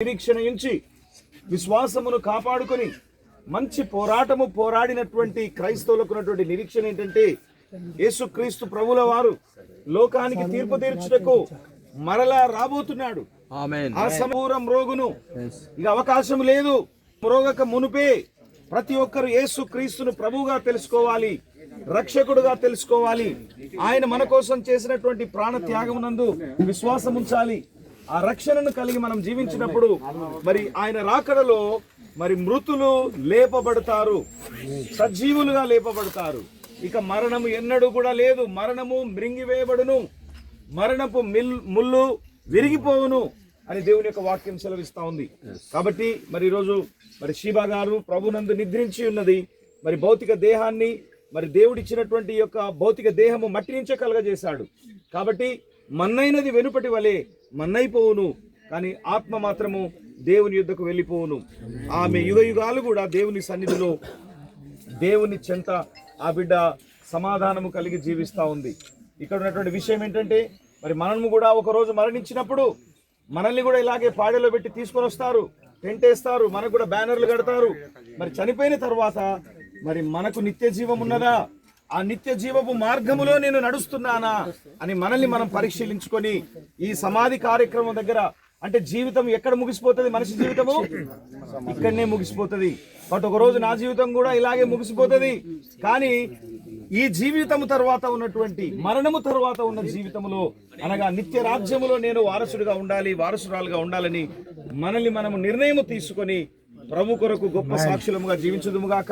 నిరీక్షణ ఉంచి విశ్వాసమును కాపాడుకొని మంచి పోరాటము పోరాడినటువంటి క్రైస్తవులకు ఉన్నటువంటి నిరీక్షణ ఏంటంటే యేసుక్రీస్తు ప్రభుల వారు లోకానికి తీర్పు తీర్చుటకు మరలా రాబోతున్నాడు. ఆ సమూరం రోగును ఇక అవకాశం లేదు. రోగక మునుపే ప్రతి ఒక్కరు యేసు క్రీస్తును ప్రభువుగా తెలుసుకోవాలి రక్షకుడుగా తెలుసుకోవాలి. ఆయన మన కోసం చేసినటువంటి ప్రాణ త్యాగమునందు విశ్వాసం ఉంచాలి ఆ రక్షణను కలిగి మనం జీవించినప్పుడు మరి ఆయన రాకడలో మరి మృతులు లేపబడతారు. సజీవులుగా లేపబడతారు. ఇక మరణము ఎన్నడూ కూడా లేదు. మరణము మృంగివేయబడును. మరణపు మిల్ ముళ్ళు విరిగిపోవును అని దేవుని యొక్క వాక్యం సెలవిస్తా ఉంది. కాబట్టి మరి ఈరోజు మరి శివ గారు ప్రభునందు నిద్రించి ఉన్నది. మరి భౌతిక దేహాన్ని మరి దేవుడిచ్చినటువంటి యొక్క భౌతిక దేహము మట్టి నుంచే కలగజేశాడు. కాబట్టి మన్నైనది వెనుపటి వలె మన్నైపోవును కానీ ఆత్మ మాత్రము దేవుని యుద్ధకు వెళ్ళిపోవును. ఆమె యుగ యుగాలు కూడా దేవుని సన్నిధిలో దేవుని చెంత ఆ బిడ్డ సమాధానము కలిగి జీవిస్తూ ఉంది. ఇక్కడ ఉన్నటువంటి విషయం ఏంటంటే మరి మనము కూడా ఒకరోజు మరణించినప్పుడు మనల్ని కూడా ఇలాగే పాడెలో పెట్టి తీసుకొని వస్తారు టెంట్ వేస్తారు మనకు కూడా బ్యానర్లు కడతారు. మరి చనిపోయిన తర్వాత మరి మనకు నిత్య జీవం ఉన్నదా? ఆ నిత్య జీవపు మార్గములో నేను నడుస్తున్నానా అని మనల్ని మనం పరిశీలించుకొని ఈ సమాధి కార్యక్రమం దగ్గర అంటే జీవితం ఎక్కడ ముగిసిపోతుంది? మనిషి జీవితము ఇక్కడనే ముగిసిపోతుంది. బట్ ఒక రోజు నా జీవితం కూడా ఇలాగే ముగిసిపోతుంది. కానీ ఈ జీవితము తర్వాత ఉన్నటువంటి మరణము తర్వాత ఉన్న జీవితంలో అనగా నిత్య రాజ్యములో నేను వారసుడిగా ఉండాలి వారసురాలుగా ఉండాలని మనల్ని మనము నిర్ణయం తీసుకొని ప్రభు కొరకు గొప్ప సాక్షులముగా జీవించదుముగాక.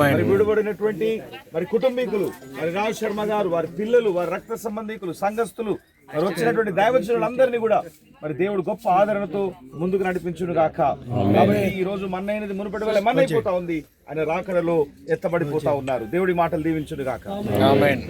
మరి విడుబడినటువంటి మరి కుటుంబీకులు మరి రాజ్ శర్మ గారు వారి పిల్లలు వారి రక్త సంబంధికులు సంఘస్థులు మరి వచ్చినటువంటి దైవజనులందరినీ కూడా మరి దేవుడు గొప్ప ఆదరణతో ముందుకు నడిపించును గాక కాబట్టి ఈ రోజు మన్నైనది మునుపటి వల్ల మన్నైపోతా ఉంది ఆయన రాకడలో ఎత్తబడిపోతా ఉన్నారు. దేవుడి మాటలు దీవించును గాక ఆమెన్